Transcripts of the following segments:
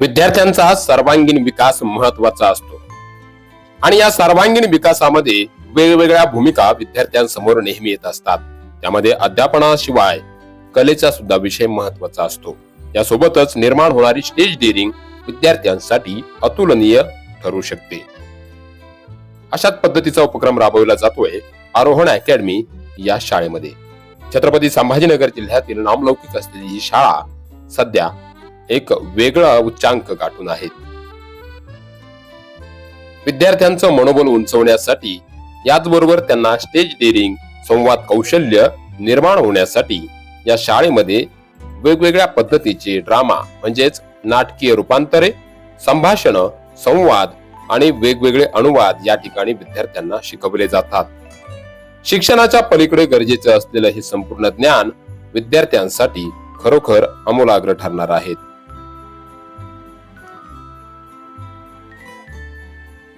विद्यार्थ्यांचा सर्वांगीण विकास महत्त्वाचा असतो. आणि या सर्वांगीण विकासामध्ये वेगवेगळ्या भूमिका विद्यार्थ्यांसमोर नेहमी येत असतात. त्यामध्ये अध्यापनाशिवाय कलेचा सुद्धा विषय महत्त्वाचा असतो. यासोबतच निर्माण होणारी स्टेज डेअरिंग विद्यार्थ्यांसाठी अतुलनीय ठरू शकते. अशाच पद्धतीचा उपक्रम राबवला जातोय आरोहण अकॅडमी या शाळेमध्ये. छत्रपती संभाजीनगर जिल्ह्यातील नामलौकिक असलेली ही शाळा सध्या एक वेगळा उच्चांक गाठून आहेत. विद्यार्थ्यांचं मनोबल उंचवण्यासाठी याचबरोबर त्यांना स्टेज डेअरिंग संवाद कौशल्य निर्माण होण्यासाठी या शाळेमध्ये वेगवेगळ्या पद्धतीचे ड्रामा म्हणजेच नाटकीय रूपांतरे संभाषण संवाद आणि वेगवेगळे अनुवाद या ठिकाणी विद्यार्थ्यांना शिकवले जातात. शिक्षणाच्या पलीकडे गरजेचं असलेलं हे संपूर्ण ज्ञान विद्यार्थ्यांसाठी खरोखर अमूलाग्र ठरणार आहेत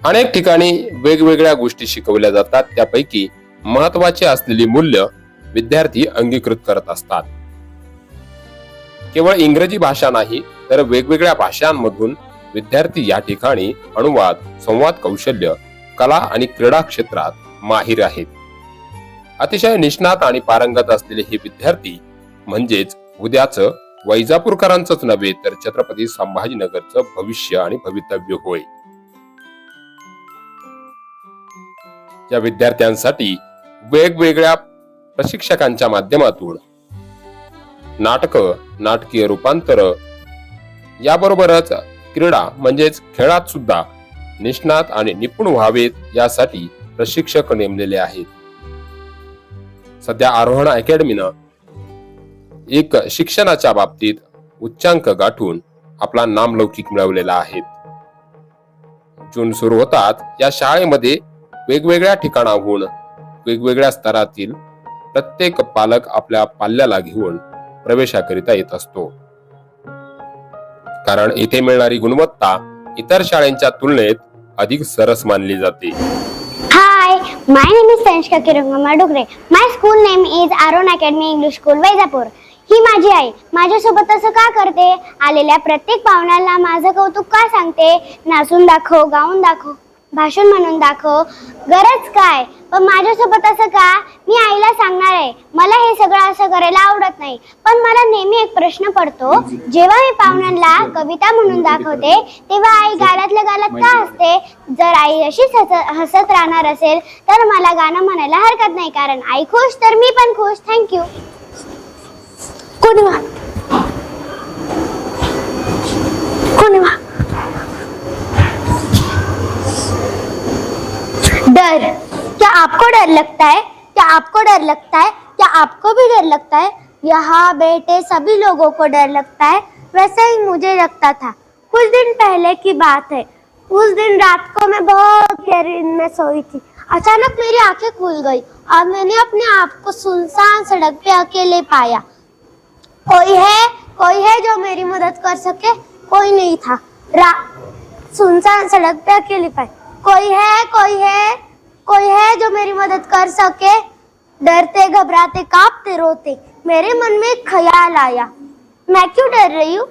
अनेक ठिकाणी वेगवेगळ्या गोष्टी शिकवल्या जातात. त्यापैकी महत्वाची असलेली मूल्य विद्यार्थी अंगीकृत करत असतात. केवळ इंग्रजी भाषा नाही तर वेगवेगळ्या भाषांमधून विद्यार्थी या ठिकाणी अनुवाद संवाद कौशल्य कला आणि क्रीडा क्षेत्रात माहीर आहेत. अतिशय निष्णात आणि पारंगत असलेले हे विद्यार्थी म्हणजेच उद्याच वैजापूरकरांचंच नव्हे तर छत्रपती संभाजीनगरचं भविष्य आणि भवितव्य होय. या विद्यार्थ्यांसाठी वेगवेगळ्या प्रशिक्षकांच्या माध्यमातून नाटक नाटकीय रूपांतर याबरोबरच क्रीडा म्हणजेच खेळात सुद्धा निष्णात आणि निपुण व्हावेत यासाठी प्रशिक्षक नेमलेले आहेत. सध्या आरोहण अकॅडमीनं एक शिक्षणाच्या बाबतीत उच्चांक गाठून आपला नामलौकिक मिळवलेला आहे. जून सुरू होतात या शाळेमध्ये वेगवेगळ्या ठिकाणाहून वेगवेगळ्या स्तरातील प्रत्येक पालक आपल्या पाल्याला घेऊन प्रवेशाकरिता येत असतो. कारण इथे मिळणारी गुणवत्ता इतर शाळेंच्या तुलनेत अधिक सरस मानली जाते. Hi my name is Tanishka Kirungama Dugre my school name is Aaron academy English school Vaijapur ही माझी आई. माझ्यासोबत असं का करते? आलेल्या प्रत्येक पाहुण्याला माझं कौतुक का सांगते? नाचून दाखव गाऊन दाखव. भाषण म्हणून दाखव. गरज काय? पण माझ्यासोबत असं का? मी आईला सांगणार आहे. मला हे सगळं असं करायला आवडत नाही. पण मला नेहमी एक प्रश्न पडतो. जेव्हा मी पाहुण्यांना कविता म्हणून दाखवते तेव्हा आई गालातल्या गालात का असते जर आई अशीच हसत हसत राहणार असेल तर मला गाणं म्हणायला हरकत नाही. कारण आई खुश तर मी पण खुश. थँक्यू लगता है? क्या आपको डर लगता है? क्या आपको भी डर लगता है? यहाँ बेटे सभी लोगों को डर लगता है। वैसे ही मुझे लगता था, कुछ दिन पहले की बात है। उस दिन रात को मैं बहुत गहरी में सोई थी। अचानक मेरी आँखें खुल गई और मैंने अपने आप को सुनसान सड़क पे अकेले पाया। कोई है? कोई है जो मेरी मदद कर सके? कोई नहीं था। सुनसान सड़क पे अकेले पाई कोई है? कोई है? कोई है जो मेरी मदद कर सके? डरते, घबराते, कांपते, रोते, मेरे मन में एक ख्याल आया। मैं क्यों डर रही हूँ?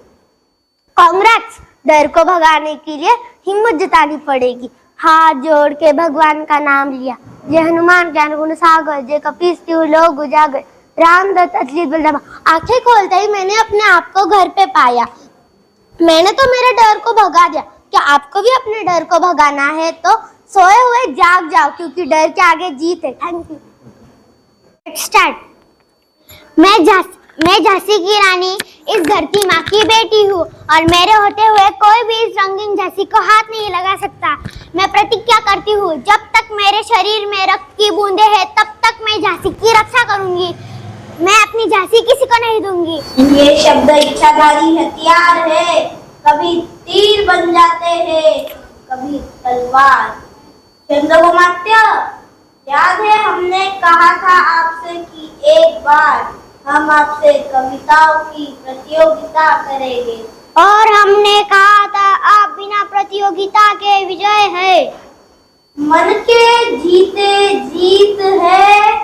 कांग्रेस डर को भगाने के लिए हिम्मत जतानी पड़ेगी। हाथ जोड़ के भगवान का नाम लिया। जय हनुमान ज्ञान गुण सागर, जय कपीस लोग उजागर। राम दत्त अतलित बलरामा आँखें खोलते ही मैंने अपने आप को घर पे पाया। मैंने तो मेरे डर को भगा दिया। क्या आपको भी अपने डर को भगाना है तो? सोए हुए जाग जाओ, क्योंकि डर के आगे जीत है। थैंक यू स्टार्ट मैं झांसी मैं झांसी की रानी, इस घर की माँ की बेटी हूँ, और मेरे होते हुए कोई भी इस रंगीन झांसी को हाथ नहीं लगा सकता। मैं प्रतिज्ञा करती हूँ, जब तक मेरे शरीर में रक्त की बूंदे हैं, तब तक मैं झांसी की रक्षा करूँगी। मैं अपनी झांसी किसी को नहीं दूँगी। ये शब्द इच्छाधारी हथियार है। कभी तीर बन जाते हैं, कभी तलवार। चंद्रगुमात्य याद है हमने कहा था आपसे कि एक बार हम आपसे कविताओं की प्रतियोगिता करेंगे? और हमने कहा था आप बिना प्रतियोगिता के विजय है। मन के जीते जीत है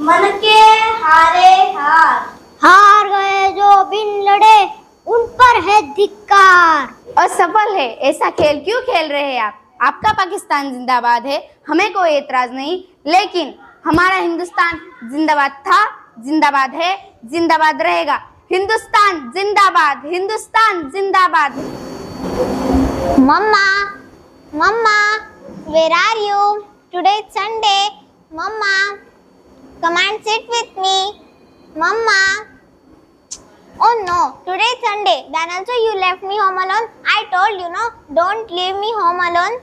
मन के हारे हार। हार गए जो बिन लड़े उन पर है धिक्कार। असफल है। ऐसा खेल क्यों खेल रहे हैं आप? आपका पाकिस्तान जिंदाबाद है हमें कोई एतराज नहीं लेकिन हमारा हिंदुस्तान जिंदाबाद था जिंदाबाद है जिंदाबाद रहेगा हिंदुस्तान जिंदाबाद हिंदुस्तान जिंदाबाद Mama, Mama, where are you? Today is Sunday. Mama, come and sit with me. Mama. Oh no, today is Sunday. Then also you left me home alone. I told you, no, don't leave me home alone.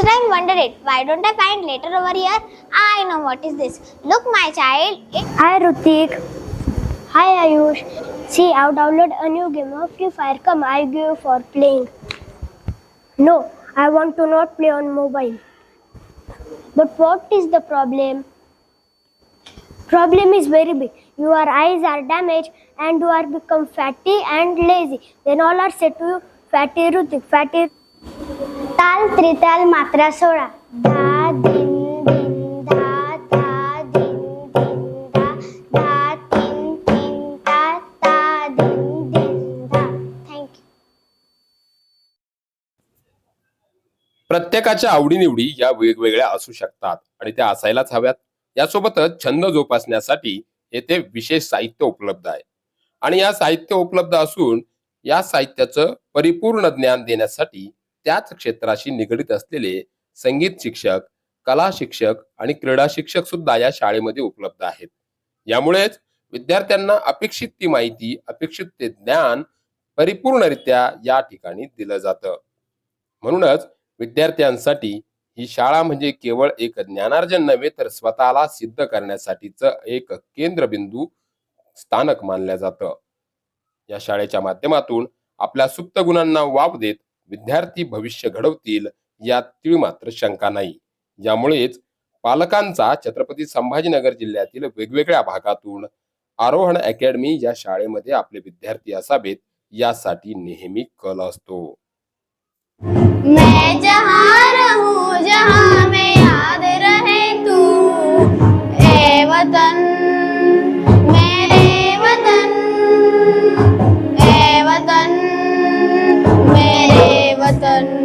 What I wondered it. Why don't I find later over here? I know what is this. Look, my child. Hi, Rutik. Hi, Ayush. See, I've downloaded a new game of Free Fire. Come, I give you for playing. No, I want to not play on mobile. But what is the problem? Problem is very big. Your eyes are damaged and you are become fatty and lazy. Then all are said to you, fatty Rutik, fatty. ताल त्रिताल मात्रा सोळा. धा दिन दिन धा धा दिन दिन धा धा तीन तीन ता ता दिन दिन धा थँक्यू प्रत्येकाच्या आवडीनिवडी या वेगवेगळ्या असू शकतात आणि त्या असायलाच हव्यात. यासोबतच छंद जोपासण्यासाठी येथे विशेष साहित्य उपलब्ध आहे. आणि या साहित्य उपलब्ध असून या साहित्याचं परिपूर्ण ज्ञान देण्यासाठी त्याच क्षेत्राशी निगडीत असलेले संगीत शिक्षक कला शिक्षक आणि क्रीडा शिक्षक सुद्धा या शाळेमध्ये उपलब्ध आहेत. यामुळेच विद्यार्थ्यांना अपेक्षित ती माहिती अपेक्षित ते ज्ञान परिपूर्णरित्या या ठिकाणी दिलं जातं. म्हणूनच विद्यार्थ्यांसाठी ही शाळा म्हणजे केवळ एक ज्ञानार्जन नव्हे तर स्वतःला सिद्ध करण्यासाठीच एक केंद्रबिंदू स्थानक मानलं जातं. या शाळेच्या माध्यमातून आपल्या सुप्त गुणांना वाव देत विद्यार्थी भविष्य घडवतील यात तीळ मात्र शंका नाही. यामुळेच पालकांचा छत्रपती संभाजीनगर जिल्ह्यातील वेगवेगळ्या भागातून आरोहण अकॅडमी या शाळेमध्ये आपले विद्यार्थी असावेत यासाठी नेहमी कल असतो. मैं जहां रहूं जहां मैं याद रहे तू ए वतन ए वतन मेरे वतन